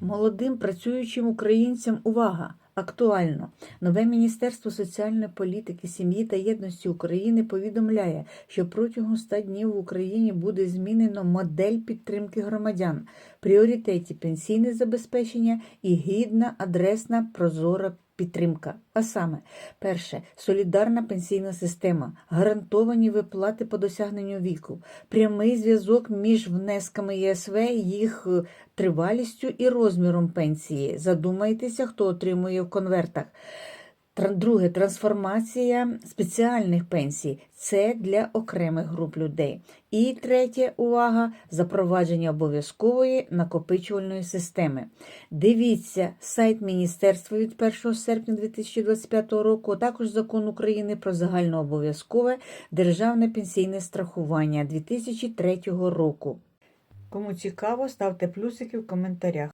Молодим працюючим українцям увага! Актуально. Нове Міністерство соціальної політики, сім'ї та єдності України повідомляє, що протягом 100 днів в Україні буде змінено модель підтримки громадян, пріоритеті пенсійне забезпечення і гідна, адресна, прозора підтримка. А саме, перше, солідарна пенсійна система, гарантовані виплати по досягненню віку, прямий зв'язок між внесками ЄСВ, їх е, тривалістю і розміром пенсії. Задумайтеся, хто отримує в конвертах. Друге трансформація спеціальних пенсій це для окремих груп людей. І третє увага запровадження обов'язкової накопичувальної системи. Дивіться сайт міністерства від 1 серпня 2025 року, а також закон України про загальнообов'язкове державне пенсійне страхування 2003 року. Кому цікаво, ставте плюсики в коментарях.